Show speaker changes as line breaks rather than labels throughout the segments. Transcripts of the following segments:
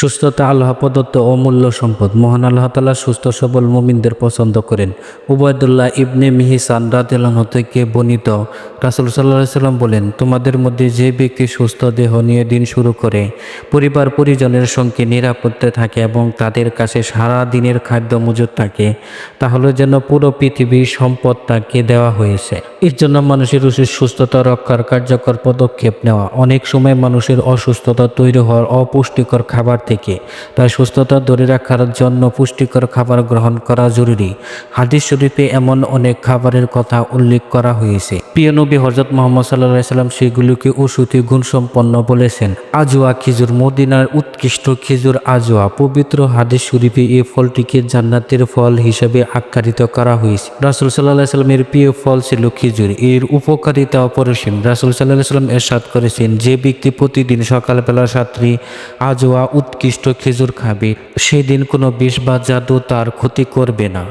সুস্থতা আল্লাহ প্রদত্ত অমূল্য সম্পদ। মহান আল্লাহ তালা সুস্থ, সবল মুমিনদের পছন্দ করেন। উবায়দুল্লাহ ইবনে মিহিসান রাদিল্লাহ থেকে বর্ণিত রাসুল সাল্লাম বলেন, তোমাদের মধ্যে যে ব্যক্তি সুস্থ দেহ নিয়ে দিন শুরু করে, পরিবার পরিজনের সঙ্গে নিরাপত্তা থাকে এবং তাদের কাছে সারা দিনের খাদ্য মজুদ থাকে, তাহলে যেন পুরো পৃথিবীর সম্পদ তাকে দেওয়া হয়েছে। এর জন্য মানুষের উচিত সুস্থতা রক্ষার কার্যকর পদক্ষেপ নেওয়া। অনেক সময় মানুষের অসুস্থতা তৈরি হওয়ার অপুষ্টিকর খাবার থেকে, তাই সুস্থতা ধরে রাখার জন্য পুষ্টিকর খাবার গ্রহণ করা জরুরি। হাদিস শরীফে এমন অনেক খাবারের কথা উল্লেখ করা হয়েছে। প্রিয় নবী হজরত মোহাম্মদ সাল্লাহ সাল্লাম সেগুলিকে ওষুধি গুণসম্পন্ন বলেছেন। আজোয়া খেজুর মদিনার উৎকৃষ্ট খেজুর আজোয়া। পবিত্র হাদিস শরীফে এই ফলটিকে জান্নাতের ফল হিসেবে আখ্যায়িত করা হয়েছে। রাসুল সাল্লাহ সাল্লামের প্রিয় ফল ছিল খেজুর। এর উপকারিতা অপরিসীম। রাসুল সাল্লাহ সাল্লাম এরশাদ করেছেন, যে ব্যক্তি প্রতিদিন সকালবেলা সাত্রী আজোয়া উৎকৃষ্ট খেজুর খাবে, সেদিন কোনো বিষ বা জাদু তার ক্ষতি করবে না।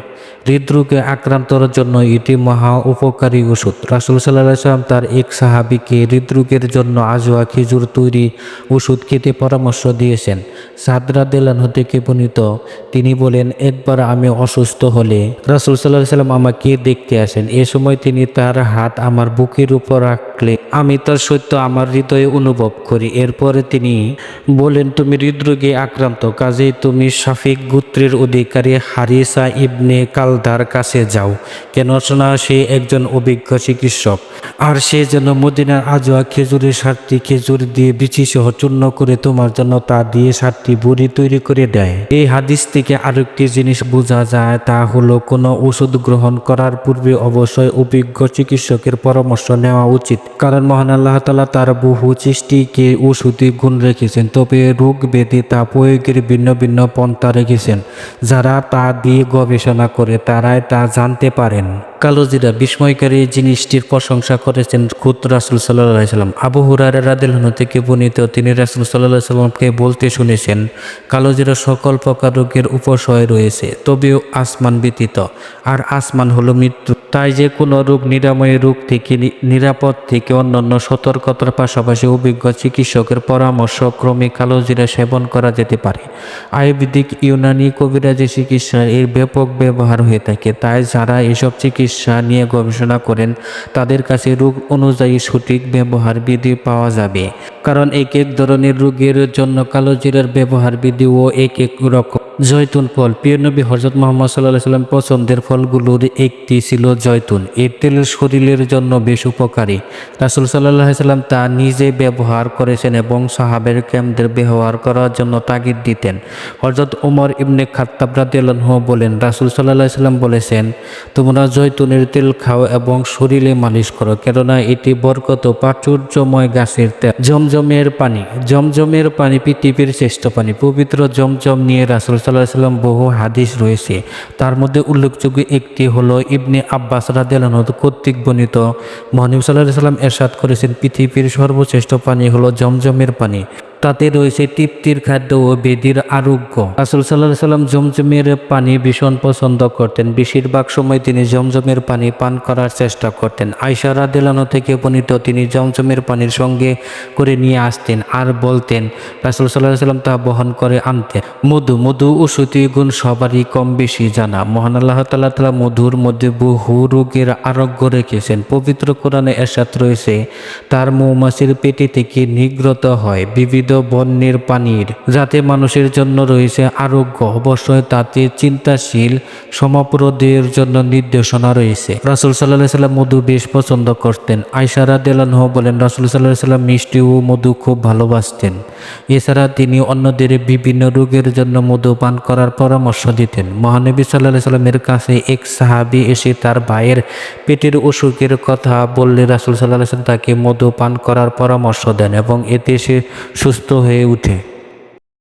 হৃদরোগে আক্রান্তর জন্য এটি মহা উপকারী ওষুধ। রাসুল সাল্লাম তার এক সাহাবিকে হৃদরোগের জন্য আজোয়া খেজুর তৈরি ওষুধ খেতে পরামর্শ দিয়েছেন। সাদরা দেলান থেকে বর্ণিত তিনি বলেন, একবার আমি অসুস্থ হলে রাসুল সাল্লাহ সাল্লাম আমাকে দেখতে আসেন। এ সময় তিনি তার হাত আমার বুকের উপর রাখলে আমি তার সত্য আমার হৃদয়ে অনুভব করি। এরপরে তিনি বলেন, তুমি হৃদরোগে আক্রান্ত, কাজেই তুমি শাফিক গোত্রের অধিকারী হারিসা ইবনে কালদার কাছে যাও। কেন শোনা, সে একজন অভিজ্ঞ চিকিৎসক। আর সে যেন মদিনার আজোয়া খেজুরের সাতটি খেজুর দিয়ে বিচি সহ চূর্ণ করে তোমার জন্য তা দিয়ে সাতটি বুড়ি তৈরি করে দেয়। এই হাদিস থেকে আরেকটি জিনিস বোঝা যায়, তা হলো কোনো ওষুধ গ্রহণ করার পূর্বে অবশ্যই অভিজ্ঞ চিকিৎসকের পরামর্শ নেওয়া উচিত। কারণ মহান আল্লাহ তালা তার বহু সৃষ্টিকে ওষুধি গুণ রেখেছেন, তবে রোগ ব্যাধি তা প্রয়োগের ভিন্ন ভিন্ন পন্থা রেখেছেন, যারা তা দিয়ে গবেষণা করে। তারাই তা জানতে পারেন। কালোজিরা বিস্ময়কারী জিনিসটির প্রশংসা করেছেন খুদ রাসুল সাল্লাম। আবু হুরার রাদিল থেকে বর্ণিত তিনি রাসুল সাল্লাহ সাল্লামকে বলতে শুনেছেন, কালোজিরা সকল প্রকার রোগের উপশয় রয়েছে, তবেও আসমান ব্যতীত। আর আসমান হলো মৃত্যু। তাই যে কোনো রোগ নিরাময় রোগ থেকে নিরাপদ থেকে অন্যান্য সতর্কতার পাশাপাশি অভিজ্ঞ চিকিৎসকের পরামর্শ ক্রমে কালোজিরা সেবন করা যেতে পারে। আয়ুর্বেদিক ইউনানি কবিরাজি চিকিৎসা এর ব্যাপক ব্যবহার হয়ে থাকে। তাই যারা এসব চিকিৎসা নিয়ে গবেষণা করেন, তাদের কাছে রোগ অনুযায়ী সঠিক ব্যবহার বিধি পাওয়া যাবে। কারণ এক এক ধরনের রোগের জন্য কালোজিরার ব্যবহার বিধিও এক এক রকম জয়তুন ফল। প্রিয় নবী হজরত মোহাম্মদ সাল্লাহ সাল্লাম পছন্দের ফলগুলোর একটি ছিল জয়তুন। এর তেল শরীরের জন্য বেশ উপকারী। রাসুল সাল্লাহ সাল্লাম তা নিজে ব্যবহার করেছেন এবং সাহাবের ক্যামদের ব্যবহার করার জন্য তাগিদ দিতেন। হজরত ওমর ইবনে খাত্তাব রাদিয়াল্লাহু বলেন, রাসুল সাল্লাহ সাল্লাম বলেছেন, তোমরা জয়তুনের তেল খাও এবং শরীরে মালিশ করো, কেননা এটি বরকত প্রাচুর্যময় গাছের তেল। জমজমের পানি। জমজমের পানি পৃথিবীর শ্রেষ্ঠ পানি। পবিত্র জমজম নিয়ে রাসুল সাল্লাহ সাল্লাম বহু হাদিস রয়েছে। তার মধ্যে উল্লেখযোগ্য একটি হলো ইবনে আব্বাস রাদেলানত কর্তৃক বর্ণিত। মহানিব সাল্লাহ সাল্লাম এরশাদ করেছেন, পৃথিবীর সর্বশ্রেষ্ঠ পানি হলো জমজমের পানি। তাতে রয়েছে তৃপ্তির খাদ্য ও বেদির আরোগ্য। রাসুল সাল্লাহ সাল্লাম জমজমের পানি ভীষণ পছন্দ করতেন। বেশিরভাগ সময় তিনি জমজমের পানি পান করার চেষ্টা করতেন। আয়সা রাদিলানো থেকে বর্ণিত তিনি জমজমের পানির সঙ্গে করে নিয়ে আসতেন আর বলতেন, রাসুল সাল্লাহ সাল্লাম তা বহন করে আনতেন। মধু মধু ওষুধি গুণ সবারই কম বেশি জানা। মহান আল্লাহ তাল্লাহ তালা মধুর মধ্যে বহু রোগের আরোগ্য রেখেছেন। পবিত্র কোরআনে এরশাদ রয়েছে, তার মৌমাছির পেটে থেকে নিগ্রত হয়। বিবিধ বন্যের পানির, যাতে মানুষের জন্য রয়েছে আরোগ্য। অবশ্যই তাতে চিন্তাশীল সমাপ্রদের জন্য নির্দেশনা রয়েছে। রাসুল সাল্লাহ সাল্লাম মধু বেশ পছন্দ করতেন। আইসারা দেলানহ বলেন, রাসুল সাল্লাহ সাল্লাম মিষ্টি ও মধু খুব ভালোবাসতেন। এছাড়া তিনি অন্যদের বিভিন্ন রোগের জন্য মধু পান করার পরামর্শ দিতেন। মহানবী সাল্লাহ সাল্লামের কাছে এক সাহাবি এসে তার ভাইয়ের পেটের অসুখের কথা বললে রাসুল সাল্লাহ সাল্লাম তাকে মধু পান করার পরামর্শ দেন এবং এতে সে সুস্থ হয়ে ওঠে